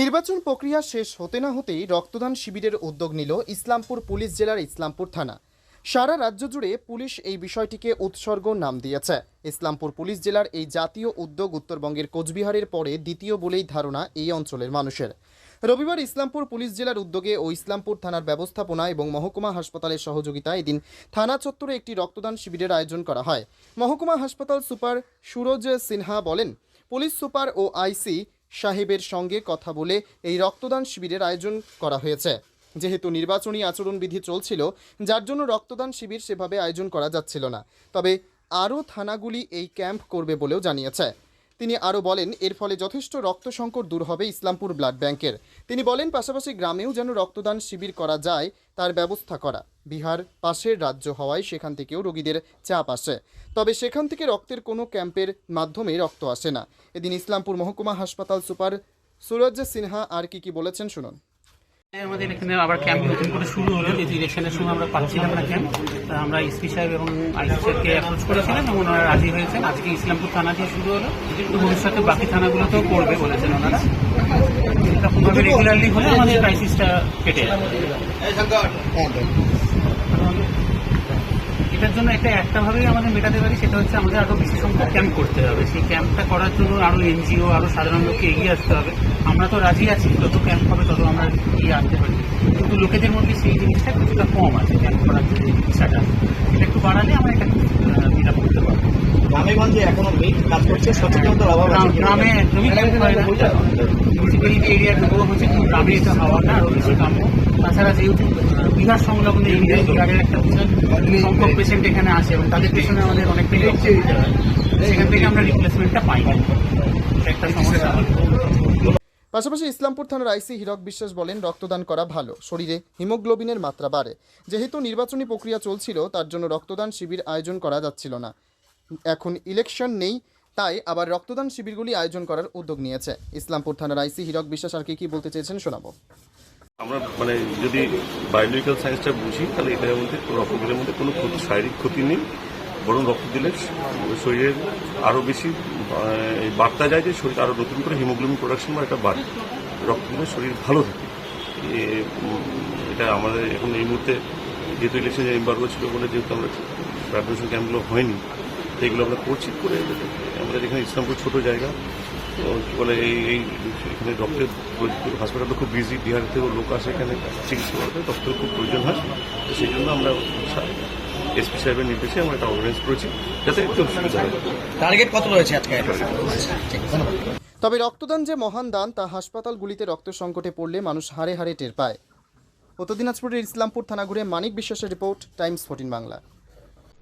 নির্বাচন প্রক্রিয়া শেষ হতে না হতেই রক্তদান শিবিরের উদ্যোগ নিল ইসলামপুর পুলিশ জেলার ইসলামপুর থানা। সারা রাজ্য জুড়ে পুলিশ এই বিষয়টিকে উৎসর্গ নাম দিয়েছে। ইসলামপুর পুলিশ জেলার এই জাতীয় উদ্যোগ উত্তরবঙ্গের কোচবিহারের পরে দ্বিতীয় বলেই ধারণা এই অঞ্চলের মানুষের। রবিবার ইসলামপুর পুলিশ জেলার উদ্যোগে ও ইসলামপুর থানার ব্যবস্থাপনা এবং মহকুমা হাসপাতালের সহযোগিতায় এদিন থানা চত্বরে একটি রক্তদান শিবিরের আয়োজন করা হয়। মহকুমা হাসপাতাল সুপার সুরজ সিনহা বলেন, পুলিশ সুপার ও আইসি সাহেবের সঙ্গে কথা বলে এই রক্তদান শিবিরের আয়োজন করা হয়েছে। যেহেতু নির্বাচনী আচরণবিধি চলছিল, যার জন্য রক্তদান শিবির সেভাবে আয়োজন করা যাচ্ছিল না। তবে আরও থানাগুলি এই ক্যাম্প করবে বলেও জানিয়েছে। তিনি আরও বলেন, এর ফলে যথেষ্ট রক্ত সংকট দূর হবে ইসলামপুর ব্লাড ব্যাংকের। তিনি বলেন, পাশাপাশি গ্রামেও যেন রক্তদান শিবির করা যায়, তার ব্যবস্থা করা। বিহার পাশের রাজ্য হওয়ায় সেখান থেকেও রোগীদের চাপ আসে। তবে সেখান থেকে রক্তের কোনো ক্যাম্পের মাধ্যমে রক্ত আসে না। এদিন ইসলামপুর মহকুমা হাসপাতাল সুপার সুরজ সিনহা আর কি কি বলেছেন শুনুন। আমাদের এখানে আবার ক্যাম্প নতুন করে শুরু হলো যেহেতু ইলেকশনের সময় আমরা পাচ্ছিলাম না ক্যাম্প তা আমরা এসপি সাহেব এবং আইসি সাহেবকে অ্যাপ্রোচ করেছিলাম এবং ওনারা রাজি হয়েছেন। আজকে ইসলামপুর থানা দিয়ে শুরু হলো। তো ভবিষ্যতে বাকি থানাগুলোতেও করবে বলেছেন ওনারা। এরকমভাবে রেগুলারলি হলে আমাদের ক্রাইসিসটা কেটে যাবে। এটার জন্য একটা একটা ভাবেই আমাদের মেটাতে পারি, সেটা হচ্ছে আমাদের আরও বেশি সংখ্যক ক্যাম্প করতে হবে। সেই ক্যাম্পটা করার জন্য আরও এনজিও আরও সাধারণ লোককে এগিয়ে আসতে হবে। আমরা তো রাজি আছি, যত ক্যাম্প হবে তত আমরা এগিয়ে আসতে পারি। কিন্তু লোকেদের মধ্যে সেই জিনিসটা কিছুটা কম আছে ক্যাম্প করার জন্য ইচ্ছাটা সেটা একটু বাড়ালে আমরা এটা গ্রামে গঞ্জে এখনও নেই কাজ করছে সচেতনতার অভাব আছে গ্রামে একদমই মিউনিসিপ্যালিটি এরিয়ার ডেভেলপ হচ্ছে কিন্তু গ্রামে এটা হওয়াটা আরও বেশি কাম্য। তাছাড়া যেহেতু বিহার সংলগ্ন এরিয়ায় বিহারের একটা বিশাল সংখ্যক পেশেন্ট এখানে আসে এবং তাদের পেছনে আমাদের অনেকটাই দিতে হয় সেখান থেকে আমরা রিপ্লেসমেন্টটা পাই। না একটা সমস্যা। পাশাপাশি ইসলামপুর থানার আইসি হীরক বিশ্বাস বলেন রক্তদান করা ভালো শরীরে হিমোগ্লোবিনের মাত্রা বাড়ে। যেহেতু নির্বাচনী প্রক্রিয়া চলছিল তার জন্য রক্তদান শিবির আয়োজন করা যাচ্ছিল না। এখন ইলেকশন নেই, তাই আবার রক্তদান শিবিরগুলি আয়োজন করার উদ্যোগ নিয়েছে। ইসলামপুর থানার আইসি হীরক বিশ্বাস আর কি বলতে চেয়েছেন শোনাবো। আমরা মানে যদি বায়োলজিক্যাল সায়েন্সটা বুঝি, তাহলে এটার মধ্যে কোনো রক্ত মধ্যে কোনো ক্ষতি, শারীরিক ক্ষতি নেই, বরং রক্ত দিলে শরীরের আরও বেশি বার্তা যায় যে শরীর আরও নতুন করে হিমোগ্লোবিন প্রোডাকশন বা এটা বাড়ে। রক্ত দিলে শরীর ভালো থাকে। এটা আমাদের এখন এই মুহূর্তে যেহেতু ইলেকশন এম্বার্গো ছিল বলে যেহেতু আমরা ডোনেশন ক্যাম্পগুলো হয়নি তো এগুলো আমরা করছি করে আমাদের এখানে ইসলামপুর ছোট জায়গা। তো কি বলে এই এই এখানে রক্তের হাসপাতালটা খুব বিজি বিহার থেকেও লোক আসে এখানে চিকিৎসা করতে। রক্তের খুব প্রয়োজন হয়। তো সেই জন্য আমরা এসপি সাহেবের নির্দেশে আমরা এটা অর্গানাইজ করেছি যাতে একটু সুবিধা হয়। টার্গেট কত রয়েছে আজকে? তবে রক্তদান যে মহান দান তা হাসপাতালগুলিতে রক্ত সংকটে পড়লে মানুষ হারে হারে টের পায়। উত্তর দিনাজপুরের ইসলামপুর থানা ঘুরে মানিক বিশ্বাসের রিপোর্ট টাইমস ফোর্টিন বাংলা।